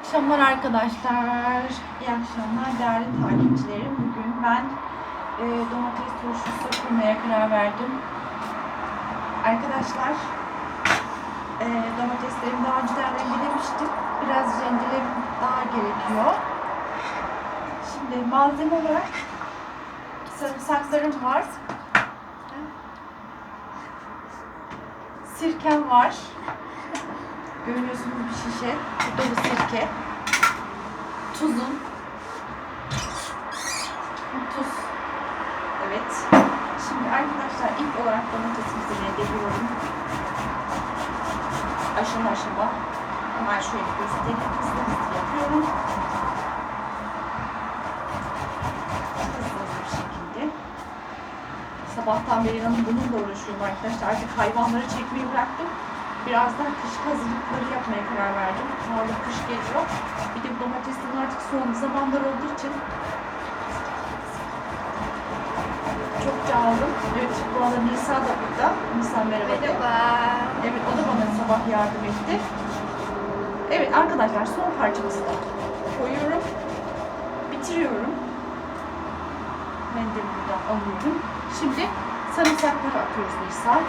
akşamlar arkadaşlar. İyi akşamlar değerli takipçilerim. Bugün ben e, domates turşusu kurmaya karar verdim. Arkadaşlar e, domateslerimi daha önceden rendelemiştim. Biraz rendelem daha gerekiyor. Şimdi malzeme olarak sarımsaklarım var. Sirkem var. Görüyorsunuz bir şişe. Bu dolu sirke. Tuzum. Tuz. Evet. Şimdi arkadaşlar ilk olarak domatesimizi rendeliyorum. Aşama aşama. Hemen şöyle göstereyim. Hızlı hızlı yapıyorum. Bir. Sabahtan beri inanın bununla uğraşıyorum arkadaşlar. Artık hayvanları çekmeyi bıraktım. Biraz daha kış hazırlıkları yapmaya karar verdim. Malum kış geliyor. Bir de domatesin artık soğuk zamanlar olduğu için çokça aldım. Evet, bu arada Nisa da burada. Nisa merhaba. de. Merhaba. Evet, o da bana sabah yardım etti. Evet arkadaşlar, son parçamızı da koyuyorum. Bitiriyorum. Mendili buradan alıyorum. Şimdi sarımsakları atıyoruz Nisa.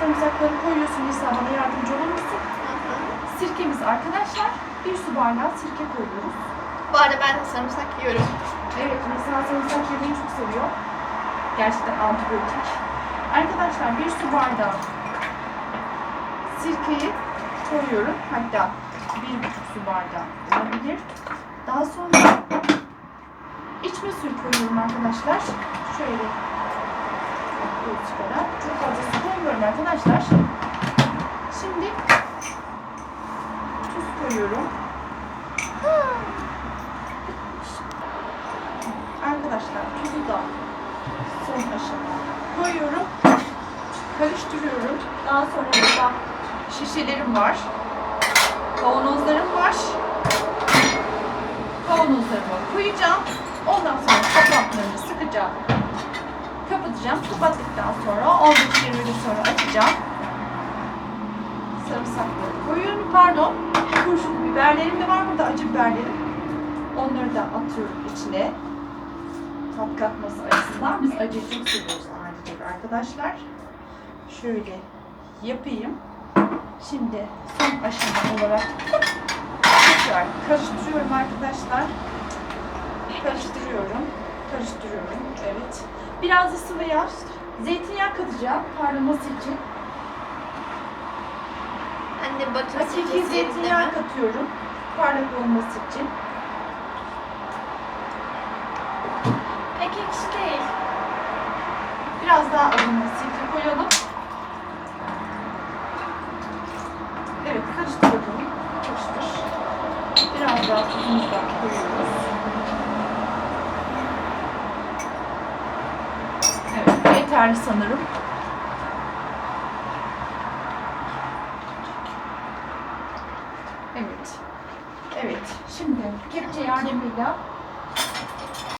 Sarımsakları koyuyorsun Nisa, bana yardımcı olur musun? Sirkemiz arkadaşlar, bir su bardağı sirke koyuyoruz. Bu arada ben de sarımsak yiyorum. Evet, Nisa sarımsak yemeyi çok seviyor. Gerçekten antibiyotik. Arkadaşlar bir su bardağı sirkeyi koyuyorum. Hatta bir buçuk su bardağı olabilir. Daha sonra içme suyu koyuyorum arkadaşlar. Şöyle göğüs kadar. Çok fazla koymuyorum arkadaşlar. Şimdi tuz koyuyorum. Arkadaşlar tuzu da son aşama koyuyorum. Karıştırıyorum. Daha sonra burada şişelerim var. Kavanozlarım var. Kavanozlarıma koyacağım. Ondan sonra kapaklarını sıkacağım. Kapatacağım. Kapattıktan sonra 15 20 gün sonra açacağım. Sarımsakları koyuyorum. Pardon. Kurşun biberlerim de var burada acı biberlerim. Onları da atıyorum içine. Tat katması açısından biz acıyı çok seviyoruz ailecek arkadaşlar. Şöyle yapayım. Şimdi son aşama olarak tekrar karıştırıyorum arkadaşlar. Karıştırıyorum. Karıştırıyorum. Evet. Biraz da sıvı yağ. Zeytinyağı katacağım parlaması için. Anne bakın Hakiki zeytinyağı katıyorum. Parlak olması için. Pek ekşi değil. Biraz daha alımlı sirke koyalım. Evet karıştıralım. Karıştır. Biraz daha tuzumuzu da koyuyoruz. Evet yeterli sanırım. Evet. Evet. Şimdi kepçe yardımıyla